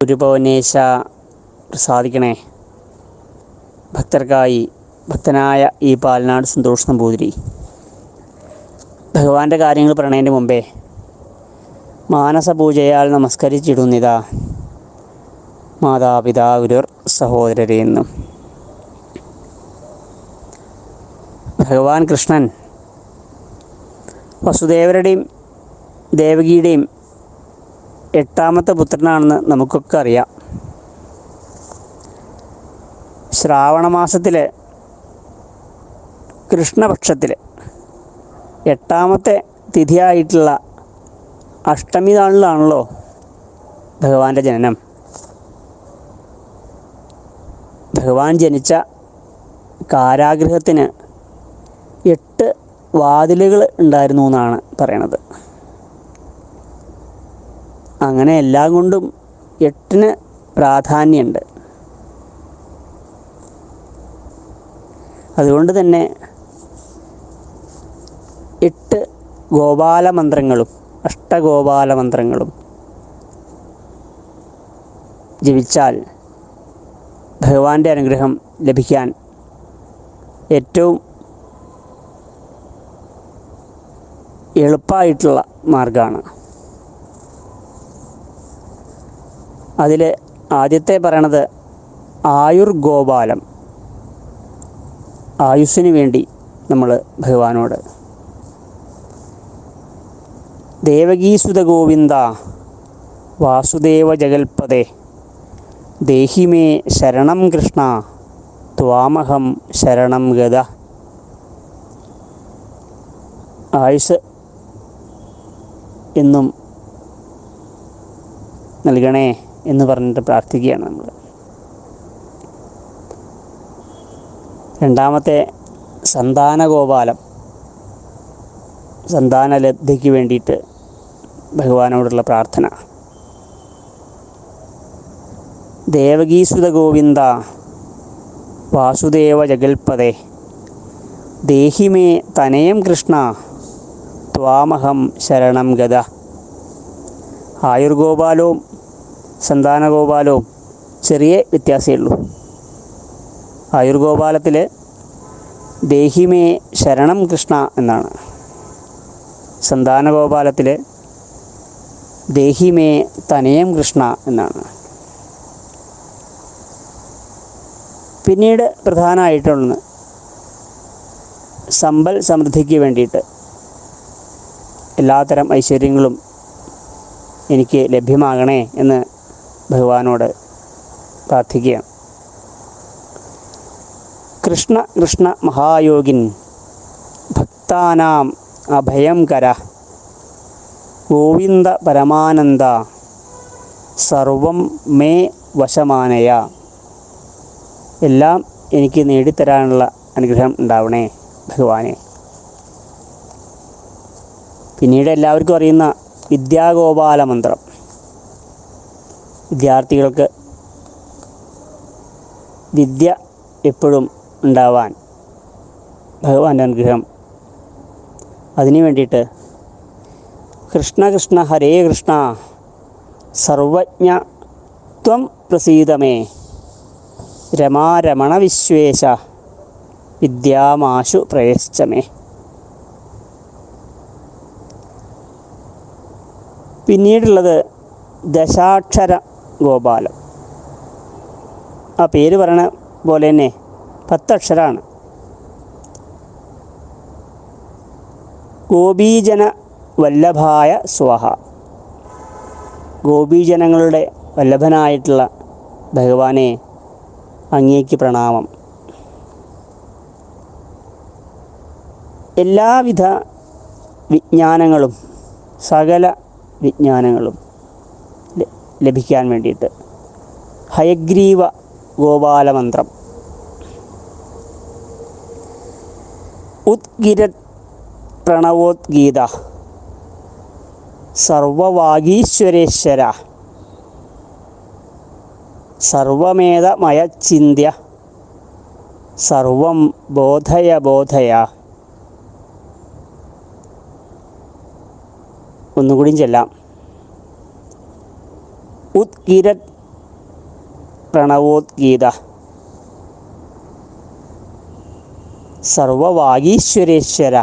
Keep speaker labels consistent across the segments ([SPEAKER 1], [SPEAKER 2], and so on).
[SPEAKER 1] ഗുരുപവനേശ പ്രസാദിക്കണേ. ഭക്തർക്കായി ഭക്തനായ ഈ പാലനാട് സന്തോഷ് നമ്പൂതിരി. ഭഗവാന്റെ കാര്യങ്ങൾ പറയണതിന്റെ മുമ്പേ മാനസപൂജയാൽ നമസ്കരിച്ചിടുന്നിതാ മാതാപിതാ ഗുരുർ സഹോദരരെ എന്നും. ഭഗവാൻ കൃഷ്ണൻ വസുദേവരുടെയും ദേവകിയുടെയും എട്ടാമത്തെ പുത്രനാണെന്ന് നമുക്കൊക്കെ അറിയാം. ശ്രാവണ മാസത്തിലെ കൃഷ്ണപക്ഷത്തിലെ എട്ടാമത്തെ തിഥിയായിട്ടുള്ള അഷ്ടമി നാളിലാണല്ലോ ഭഗവാന്റെ ജനനം. ഭഗവാൻ ജനിച്ച കാരാഗ്രഹത്തിന് എട്ട് വാതിലുകൾ ഉണ്ടായിരുന്നു എന്നാണ് പറയണത്. അങ്ങനെ എല്ലാം കൊണ്ടും എട്ടിന് പ്രാധാന്യമുണ്ട്. അതുകൊണ്ട് തന്നെ എട്ട് ഗോപാല മന്ത്രങ്ങളും അഷ്ടഗോപാല മന്ത്രങ്ങളും ജപിച്ചാൽ ഭഗവാന്റെ അനുഗ്രഹം ലഭിക്കാൻ ഏറ്റവും എളുപ്പമായിട്ടുള്ള മാർഗമാണ് അതിൽ ആദ്യത്തെ പറയണത് ആയുർ ഗോപാലം ആയുസ്സിന് വേണ്ടി നമ്മൾ ഭഗവാനോട്. ദേവകീസുത ഗോവിന്ദ വാസുദേവ ജഗൽപദേ ദേഹിമേ ശരണം കൃഷ്ണ ത്വാമഹം ശരണം ഗത ആയുസ് എന്നും നൽകണേ. എന്ന് പറഞ്ഞിട്ട് പ്രാർത്ഥിക്കുകയാണ് നമ്മൾ രണ്ടാമത്തെ സന്താനഗോപാലം. സന്താനലബ്ധിക്ക് വേണ്ടിയിട്ട് ഭഗവാനോടുള്ള പ്രാർത്ഥന. ദേവകീസുത ഗോവിന്ദ വാസുദേവ ജഗൽപദേ ദേഹിമേ തനയം കൃഷ്ണ ത്വാമഹം ശരണം ഗത ആയുർഗോപാലവും സന്താനഗോപാലവും ചെറിയ വ്യത്യാസമേ ഉള്ളൂ ആയുർഗോപാലത്തിൽ ദേഹിമേ ശരണം കൃഷ്ണ എന്നാണ്. സന്താനഗോപാലത്തിൽ ദേഹിമേ തനയം കൃഷ്ണ എന്നാണ്. പിന്നീട് പ്രധാനമായിട്ടുള്ളത് സമ്പൽ സമൃദ്ധിക്ക് വേണ്ടിയിട്ട് എല്ലാത്തരം ഐശ്വര്യങ്ങളും എനിക്ക് ലഭ്യമാകണേ എന്ന് ഭഗവാനോട് പ്രാർത്ഥിക്കുകയാണ്. കൃഷ്ണ കൃഷ്ണ മഹായോഗിൻ ഭക്താനാം അഭയം കര. ഗോവിന്ദ പരമാനന്ദ സർവം മേ വശമാനയ. എല്ലാം എനിക്ക് നേടിത്തരാനുള്ള അനുഗ്രഹം ഉണ്ടാവണേ ഭഗവാനെ. പിന്നീട് എല്ലാവർക്കും അറിയുന്ന വിദ്യാഗോപാല മന്ത്രം വിദ്യാർത്ഥികൾക്ക് വിദ്യ എപ്പോഴും ഉണ്ടാവാൻ ഭഗവാന്റെ അനുഗ്രഹം. അതിനു വേണ്ടിയിട്ട് കൃഷ്ണ കൃഷ്ണ ഹരേ കൃഷ്ണ സർവജ്ഞ ത്വം പ്രസീതമേ. രമാരമണ വിശ്വേശ വിദ്യാമാശു പ്രയശ്ചമേ പിന്നീടുള്ളത് ദശാക്ഷര ഗോപാലം. ആ പേര് പറയണ പോലെ തന്നെ പത്തക്ഷരാണ്. ഗോപീജന വല്ലഭായ സ്വഹ. ഗോപീജനങ്ങളുടെ വല്ലഭനായിട്ടുള്ള ഭഗവാനെ അങ്ങേക്ക് പ്രണാമം. എല്ലാവിധ വിജ്ഞാനങ്ങളും സകല വിജ്ഞാനങ്ങളും ലഭിക്കാൻ വേണ്ടിയിട്ട്. ഹയഗ്രീവ ഗോപാലമന്ത്രം. ഉദ്ഗിരത് പ്രണവോദ്ഗീത സർവവാഗീശ്വരേശ്വര. സർവമേധമയ ചിന്ത്യ സർവം ബോധയ ബോധയ. ഒന്നുകൂടിയും ചെല്ലാം. ഉത്കിരത് പ്രണവോദ്ഗീത സർവവാഗീശ്വരേശ്വര.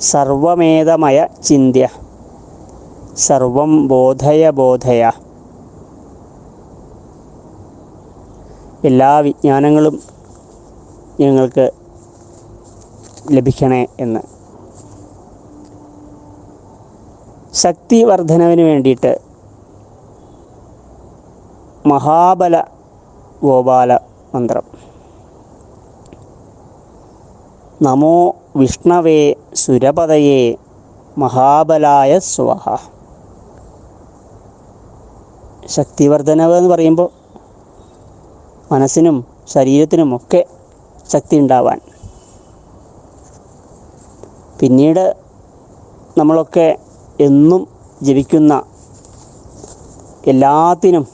[SPEAKER 1] സർവമേധമയ ചിന്ത്യ. സർവം ബോധയ ബോധയ. എല്ലാ വിജ്ഞാനങ്ങളും ഞങ്ങൾക്ക് ലഭിക്കണേ എന്ന്. ശക്തി വർധനവിന് വേണ്ടിയിട്ട് മഹാബല ഗോപാല മന്ത്രം. നമോ വിഷ്ണവേ സുരപതയെ മഹാബലായ സ്വഹ. ശക്തിവർദ്ധനവ് എന്ന് പറയുമ്പോൾ മനസ്സിനും ശരീരത്തിനും ഒക്കെ ശക്തി ഉണ്ടാവാൻ. പിന്നീട് നമ്മളൊക്കെ എന്നും ജപിക്കുന്ന എല്ലാത്തിനും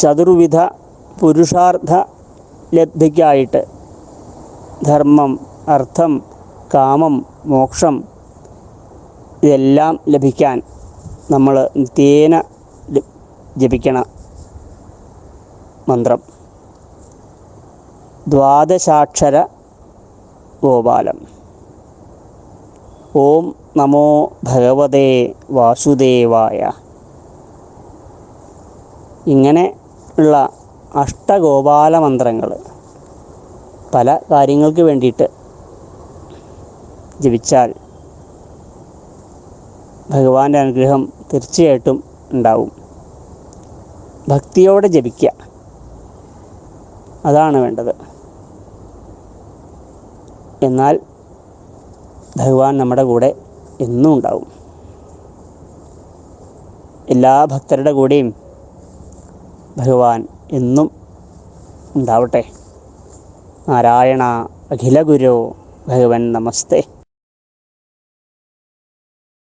[SPEAKER 1] ചതുർവിധ പുരുഷാർത്ഥ ലബ്ധിക്കായിട്ട് ധർമ്മം അർത്ഥം കാമം മോക്ഷം ഇതെല്ലാം ലഭിക്കാൻ നമ്മൾ നിത്യേന ജപിക്കണ മന്ത്രം. ദ്വാദശാക്ഷര ഗോപാലം. ഓം നമോ ഭഗവതേ വാസുദേവായ. ഇങ്ങനെ ഉള്ള അഷ്ടഗോപാല മന്ത്രങ്ങൾ പല കാര്യങ്ങൾക്ക് വേണ്ടിയിട്ട് ജപിച്ചാൽ ഭഗവാന്റെ അനുഗ്രഹം തീർച്ചയായിട്ടും ഉണ്ടാവും. ഭക്തിയോടെ ജപിക്കുക. അതാണ് വേണ്ടത്. എന്നാൽ ഭഗവാൻ നമ്മുടെ കൂടെ എന്നും ഉണ്ടാവും. എല്ലാ ഭക്തരുടെ കൂടെയും ഭഗവാൻ എന്നും ഉണ്ടാവട്ടെ. നാരായണ അഖില ഗുരു ഭഗവൻ നമസ്തേ.